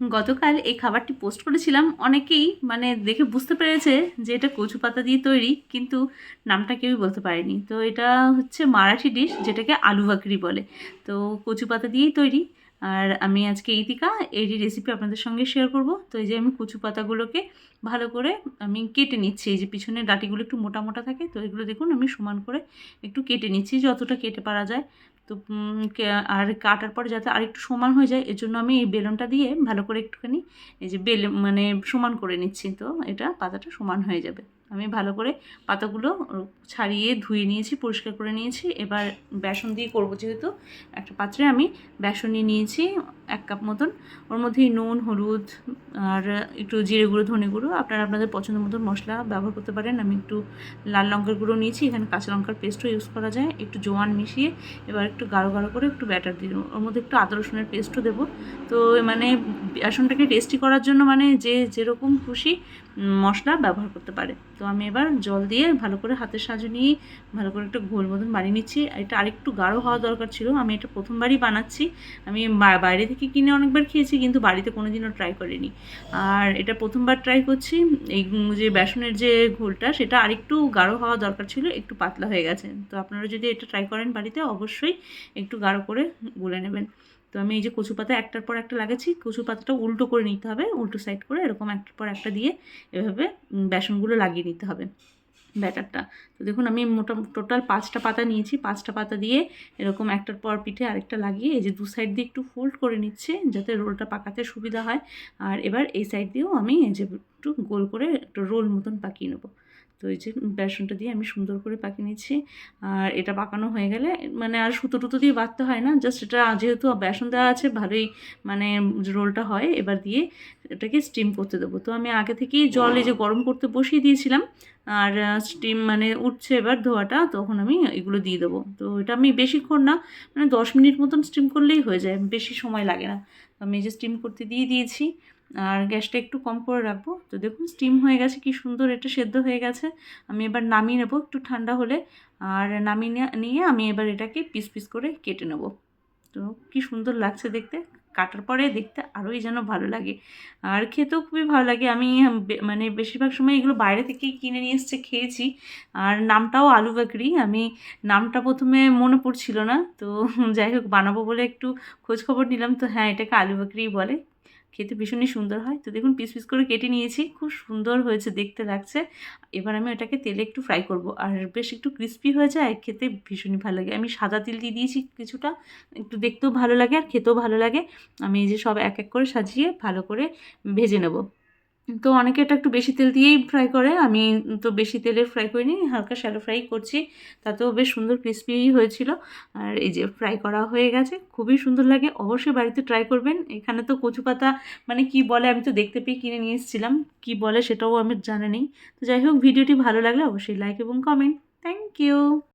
গতকাল এই খাবারটি পোস্ট করেছিলাম। অনেকেই মানে দেখে বুঝতে পেরেছে যে এটা কচু পাতা দিয়ে তৈরি, কিন্তু নামটা কেউই বলতে পারেনি। তো এটা হচ্ছে মারাঠি ডিশ যেটাকে আলু বাকরি বলে। তো কচু পাতা দিয়েই তৈরি। আর আমি আজকে ইতিকা এই রেসিপি আপনাদের সঙ্গে শেয়ার করব। তো এই যে আমি কচু পাতাগুলোকে ভালো করে আমি কেটে নিচ্ছি। এই যে পিছনের ডাটিগুলো একটু মোটা মোটা থাকে, তো এগুলো দেখুন আমি সমান করে একটু কেটে নিচ্ছি, যতটা কেটে পারা যায়। তো আর কাটার পর যাতে আরেকটু সমান হয়ে যায় এর জন্য আমি এই বেলনটা দিয়ে ভালো করে একটুখানি, এই যে বেল মানে সমান করে নিচ্ছি তো, এটা পাতাটা সমান হয়ে যাবে। আমি ভালো করে পাতাগুলো ছাড়িয়ে ধুয়ে নিয়েছি, পরিষ্কার করে নিয়েছি। এবার বেসন দিয়ে করব যেহেতু একটা পাত্রে আমি বেসন নিয়ে নিয়েছি এক কাপ মতন। ওর মধ্যে নুন, হলুদ আর একটু জিরে গুঁড়ো, ধনে গুঁড়ো। আপনারা আপনাদের পছন্দ মতন মশলা ব্যবহার করতে পারেন। আমি একটু লাল লঙ্কার গুঁড়ো নিয়েছি, এখানে কাঁচা লঙ্কার পেস্টও ইউজ করা যায়। একটু জোয়ান মিশিয়ে এবার একটু গাঢ় গাঢ় করে একটু ব্যাটার দেবো। ওর মধ্যে একটু আদা রসুনের পেস্টও দেবো। তো মানে বেসনটাকে টেস্টি করার জন্য মানে যে যেরকম খুশি মশলা ব্যবহার করতে পারে। তো আমি এবার জল দিয়ে ভালো করে হাতের সাহায্য নিয়ে ভালো করে একটা ঘোল মতন বানিয়ে নিচ্ছি। এটা আরেকটু গাঢ় হওয়া দরকার ছিল। আমি এটা প্রথমবারই বানাচ্ছি। আমি বাইরে থেকে কিনে অনেকবার খেয়েছি কিন্তু বাড়িতে কোনো দিনও ট্রাই করিনি। আর এটা প্রথমবার ট্রাই করছি। এই যে বেসনের যে ঘোলটা, সেটা আরেকটু গাঢ় হওয়া দরকার ছিল। একটু পাতলা হয়ে গেছে। তো আপনারা যদি এটা ট্রাই করেন বাড়িতে, অবশ্যই একটু গাঢ় করে গুলে নেবেন। তো আমি এই যে কচু পাতা একটার পর একটা লাগাচ্ছি, কচু পাতাটা উল্টো করে নিতে হবে, উল্টো সাইড করে এরকম একটার পর একটা দিয়ে এভাবে বেসনগুলো লাগিয়ে নিতে হবে ব্যাটারটা। তো দেখুন আমি মোটা, টোটাল পাঁচটা পাতা নিয়েছি, পাঁচটা পাতা দিয়ে এরকম একটার পর পিঠে আরেকটা লাগিয়ে এই যে দু সাইড দিয়ে একটু ফোল্ড করে নিচ্ছে যাতে রোলটা পাকাতে সুবিধা হয়। আর এবার এই সাইড দিয়েও আমি এই যে একটু গোল করে একটু রোল মতন পাকিয়ে নেব। তো এই যে বেসনটা দিয়ে আমি সুন্দর করে পাকিয়ে নিচ্ছি। আর এটা পাকানো হয়ে গেলে মানে আর সুতো টুতো দিয়ে বাঁধতে হয় না জাস্ট এটা যেহেতু বেসন দেওয়া আছে ভালোই মানে রোলটা হয় এবার দিয়ে এটাকে স্টিম করতে দেবো। তো আমি আগে থেকেই জল এই যে গরম করতে বসিয়ে দিয়েছিলাম আর স্টিম মানে উঠছে এবার ধোয়াটা তখন আমি এগুলো দিয়ে দেবো। তো এটা আমি বেশিক্ষণ না মানে দশ মিনিট মতন স্টিম করলেই হয়ে যায় বেশি সময় লাগে না। তো আমি এই যে স্টিম করতে দিয়ে দিয়েছি। আর গ্যাসটা একটু কম করে রাখব। তো দেখুন স্টিম হয়ে গেছে, কি সুন্দর এটা সেদ্ধ হয়ে গেছে। আমি এবার নামিয়ে নেব, একটু ঠান্ডা হলে। আর নামিয়ে নিয়ে- আমি এবার এটাকে পিস পিস করে কেটে নেব। তো কি সুন্দর লাগছে দেখতে। কাটার পরে দেখতে আরোই যেন ভালো লাগে। আর খেতেও খুবই ভালো লাগে। আমি মানে বেশিরভাগ সময় এগুলো বাইরে থেকেই কিনে নিয়ে এসছে, খেয়েছি। আর নামটাও আলু বাকরি। আমি নামটা প্রথমে মনে পড়ছিল না। তো যাই হোক, বানাবো বলে একটু খোঁজ খবর নিলাম। তো হ্যাঁ এটাকে আলু বাকরিই বলে। খেতে ভীষণই সুন্দর হয়। তো দেখুন, পিস পিস করে কেটে নিয়েছি। খুব সুন্দর হয়েছে, দেখতে লাগছে। এবার আমি ওটাকে তেলে একটু ফ্রাই করব। আর বেশ একটু ক্রিস্পি হয়ে যায়, খেতে ভীষণই ভালো লাগে। আমি সাদা তিল দিয়ে দিয়েছি কিছুটা, একটু দেখতেও ভালো লাগে আর খেতেও ভালো লাগে। আমি এই যে সব এক এক করে সাজিয়ে ভালো করে ভেজে নেব। তো অনেকে এটা একটু বেশি তেল দিয়েই ফ্রাই করে। আমি তো বেশি তেলে ফ্রাই করিনি, হালকা শ্যালো ফ্রাই করছি। তাতেও বেশ সুন্দর ক্রিস্পি হয়েছিল। আর এই যে ফ্রাই করা হয়ে গেছে, খুবই সুন্দর লাগে। অবশ্যই বাড়িতে ট্রাই করবেন। এখানে তো কচু পাতা মানে কি বলে আমি তো দেখতে পেয়ে কিনে নিয়ে এসেছিলাম। কী বলে সেটাও আমি জানা নেই। তো যাই হোক, ভিডিওটি ভালো লাগলে অবশ্যই লাইক এবং কমেন্ট থ্যাংক ইউ